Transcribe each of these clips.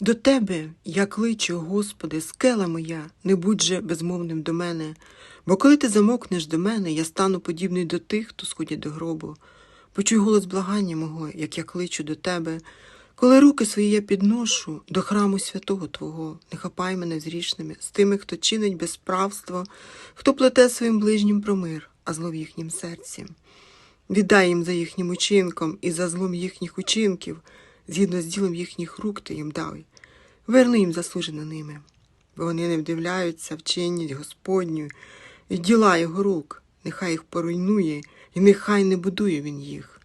До тебе я кличу, Господи, скела моя, не будь же безмовним до мене, бо коли ти замокнеш до мене, я стану подібний до тих, хто сходять до гробу. Почуй голос благання мого, як я кличу до тебе. Коли руки свої я підношу до храму святого Твого, не хапай мене з грішними, з тими, хто чинить безправство, хто плете своїм ближнім про мир, а зло в їхнім серці. Віддай їм за їхнім учинком і за злом їхніх учинків, згідно з ділом їхніх рук ти їм дай. Верни їм заслужено ними, бо вони не вдивляються в чинність Господню і діла його рук, нехай їх поруйнує, і нехай не будує він їх.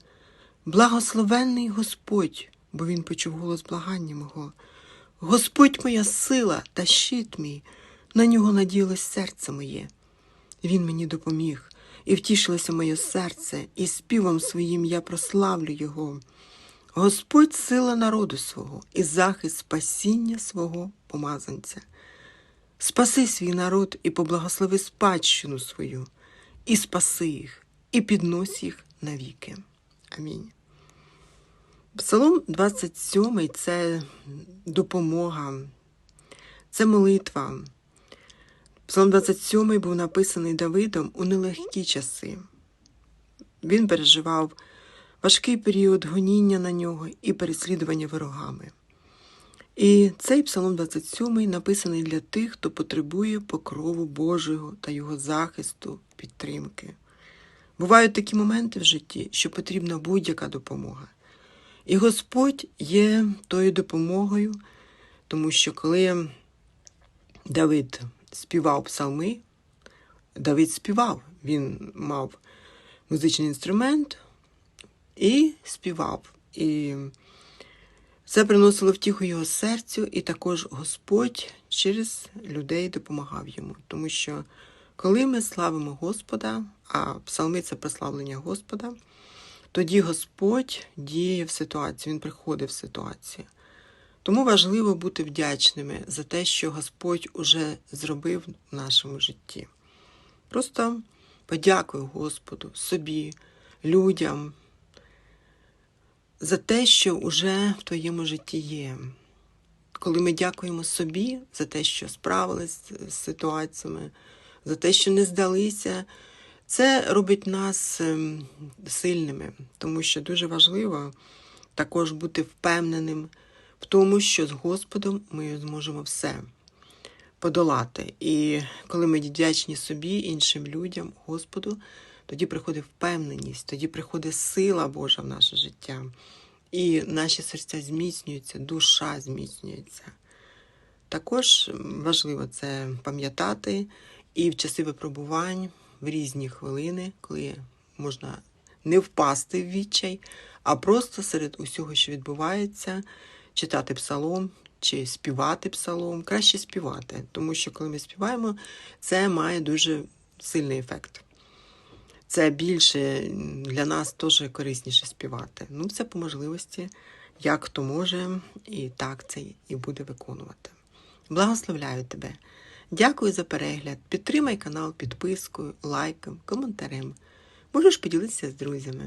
Благословенний Господь, бо він почув голос благання мого. Господь моя сила та щит мій, на нього надіялось серце моє. Він мені допоміг, і втішилося моє серце, і співом своїм я прославлю його. Господь сила народу свого і захист спасіння свого помазанця. Спаси свій народ і поблагослови спадщину свою, і спаси їх, і піднось їх навіки. Амінь. Псалом 27 це допомога, це молитва. Псалом 27 був написаний Давидом у нелегкі часи. Він переживав важкий період гоніння на нього і переслідування ворогами. І цей Псалом 27 написаний для тих, хто потребує покрову Божого та його захисту, підтримки. Бувають такі моменти в житті, що потрібна будь-яка допомога. І Господь є тою допомогою, тому що коли Давид співав псалми, Давид співав, він мав музичний інструмент і співав. І це приносило втіху його серцю, і також Господь через людей допомагав йому. Тому що коли ми славимо Господа, а псалми це прославлення Господа, тоді Господь діє в ситуації, Він приходить в ситуацію. Тому важливо бути вдячними за те, що Господь уже зробив в нашому житті. Просто подякуй Господу, собі, людям за те, що вже в твоєму житті є. Коли ми дякуємо собі за те, що справились з ситуаціями, за те, що не здалися, це робить нас ем, сильними, тому що дуже важливо також бути впевненим в тому, що з Господом ми зможемо все подолати. І коли ми вдячні собі, іншим людям, Господу, тоді приходить впевненість, тоді приходить сила Божа в наше життя. І наші серця зміцнюються, душа зміцнюється. Також важливо це пам'ятати і в часи випробувань, в різні хвилини, коли можна не впасти в відчай, а просто серед усього, що відбувається, читати псалом чи співати псалом. Краще співати, тому що коли ми співаємо, це має дуже сильний ефект. Це більше для нас теж корисніше співати. Ну, це по можливості, як хто може, і так це і буде виконувати. Благословляю тебе. Дякую за перегляд. Підтримай канал підпискою, лайком, коментарем. Можеш поділитися з друзями.